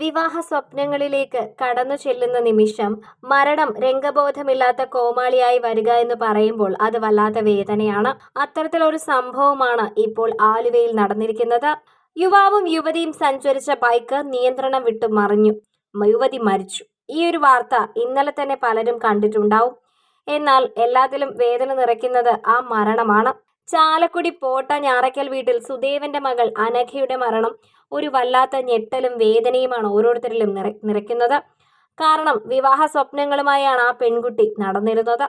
വിവാഹ സ്വപ്നങ്ങളിലേക്ക് കടന്നു ചെല്ലുന്ന നിമിഷം മരണം രംഗബോധമില്ലാത്ത കോമാളിയായി വരിക എന്ന് പറയുമ്പോൾ അത് വല്ലാത്ത വേദനയാണ്. അത്തരത്തിലൊരു സംഭവമാണ് ഇപ്പോൾ ആലുവയിൽ നടന്നിരിക്കുന്നത്. യുവാവും യുവതിയും സഞ്ചരിച്ച ബൈക്ക് നിയന്ത്രണം വിട്ടു മറിഞ്ഞു. യുവതി മരിച്ചു. ഈ ഒരു വാർത്ത ഇന്നലെ തന്നെ പലരും കണ്ടിട്ടുണ്ടാവും. എന്നാൽ എല്ലാത്തിലും വേദന നിറയ്ക്കുന്നത് ആ മരണമാണ്. ചാലക്കുടി പോട്ട ഞാറയ്ക്കൽ വീട്ടിൽ സുദേവന്റെ മകൾ അനഘയുടെ മരണം ഒരു വല്ലാത്ത ഞെട്ടലും വേദനയുമാണ് ഓരോരുത്തരിലും നിറ നിറയ്ക്കുന്നത്. കാരണം വിവാഹ സ്വപ്നങ്ങളുമായാണ് ആ പെൺകുട്ടി നടന്നിരുന്നത്.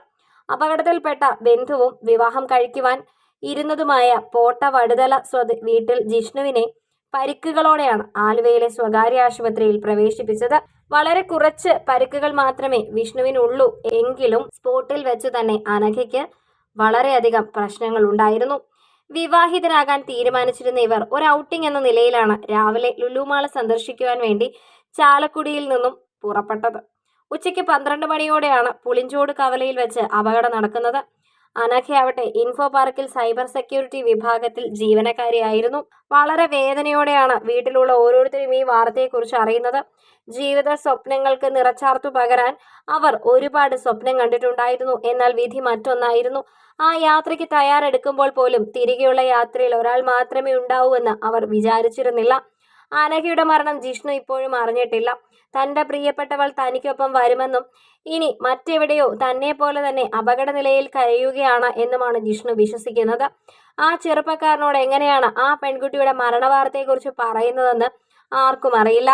അപകടത്തിൽപ്പെട്ട ബന്ധുവും വിവാഹം കഴിക്കുവാൻ ഇരുന്നതുമായ പോട്ട വടുതല സ്വദ വീട്ടിൽ ജിഷ്ണുവിനെ പരിക്കുകളോടെയാണ് ആലുവയിലെ സ്വകാര്യ ആശുപത്രിയിൽ പ്രവേശിപ്പിച്ചത്. വളരെ കുറച്ച് പരിക്കുകൾ മാത്രമേ വിഷ്ണുവിനുള്ളൂ. എങ്കിലും സ്പോട്ടിൽ വെച്ച് തന്നെ അനഘയ്ക്ക് വളരെയധികം പ്രശ്നങ്ങൾ ഉണ്ടായിരുന്നു. വിവാഹിതരാകാൻ തീരുമാനിച്ചിരുന്ന ഇവർ ഒരു ഔട്ടിംഗ് എന്ന നിലയിലാണ് രാവിലെ ലുലുമാള സന്ദർശിക്കുവാൻ വേണ്ടി ചാലക്കുടിയിൽ നിന്നും പുറപ്പെട്ടത്. ഉച്ചയ്ക്ക് പന്ത്രണ്ട് മണിയോടെയാണ് പുളിഞ്ചോട് കവലയിൽ വെച്ച് അപകടം നടക്കുന്നത്. അനഘയാവട്ടെ ഇൻഫോ പാർക്കിൽ സൈബർ സെക്യൂരിറ്റി വിഭാഗത്തിൽ ജീവനക്കാരിയായിരുന്നു. വളരെ വേദനയോടെയാണ് വീട്ടിലുള്ള ഓരോരുത്തരും ഈ വാർത്തയെക്കുറിച്ച് അറിയുന്നത്. ജീവിത സ്വപ്നങ്ങൾക്ക് നിറച്ചാർത്തു പകരാൻ അവർ ഒരുപാട് സ്വപ്നം കണ്ടിട്ടുണ്ടായിരുന്നു. എന്നാൽ വിധി മറ്റൊന്നായിരുന്നു. ആ യാത്രയ്ക്ക് തയ്യാറെടുക്കുമ്പോൾ പോലും തിരികെയുള്ള യാത്രയിൽ ഒരാൾ മാത്രമേ ഉണ്ടാവൂ എന്ന് അവർ വിചാരിച്ചിരുന്നില്ല. അനഘയുടെ മരണം ജിഷ്ണു ഇപ്പോഴും അറിഞ്ഞിട്ടില്ല. തന്റെ പ്രിയപ്പെട്ടവൾ തനിക്കൊപ്പം വരുമെന്നും ഇനി മറ്റെവിടെയോ തന്നെ പോലെ തന്നെ അപകടനിലയിൽ കരയുകയാണ് എന്നുമാണ് ജിഷ്ണു വിശ്വസിക്കുന്നത്. ആ ചെറുപ്പക്കാരനോട് എങ്ങനെയാണ് ആ പെൺകുട്ടിയുടെ മരണവാർത്തയെക്കുറിച്ച് പറയുന്നതെന്ന് ആർക്കും അറിയില്ല.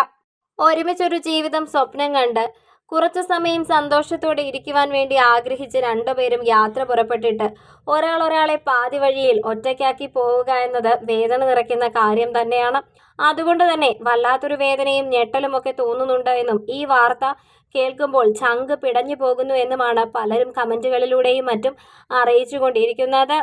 ഒരുമിച്ചൊരു ജീവിതം സ്വപ്നം കണ്ട് കുറച്ചു സമയം സന്തോഷത്തോടെ ഇരിക്കുവാൻ വേണ്ടി ആഗ്രഹിച്ച് രണ്ടുപേരും യാത്ര പുറപ്പെട്ടിട്ട് ഒരാൾ ഒരാളെ പാതി വഴിയിൽ ഒറ്റയ്ക്കാക്കി പോവുക എന്നത് വേദന നിറയ്ക്കുന്ന കാര്യം തന്നെയാണ്. അതുകൊണ്ട് തന്നെ വല്ലാത്തൊരു വേദനയും ഞെട്ടലും ഒക്കെ തോന്നുന്നുണ്ട് എന്നും ഈ വാർത്ത കേൾക്കുമ്പോൾ ചങ്ക് പിടഞ്ഞു പോകുന്നു എന്നുമാണ് പലരും കമന്റുകളിലൂടെയും മറ്റും അറിയിച്ചുകൊണ്ടിരിക്കുന്നത്.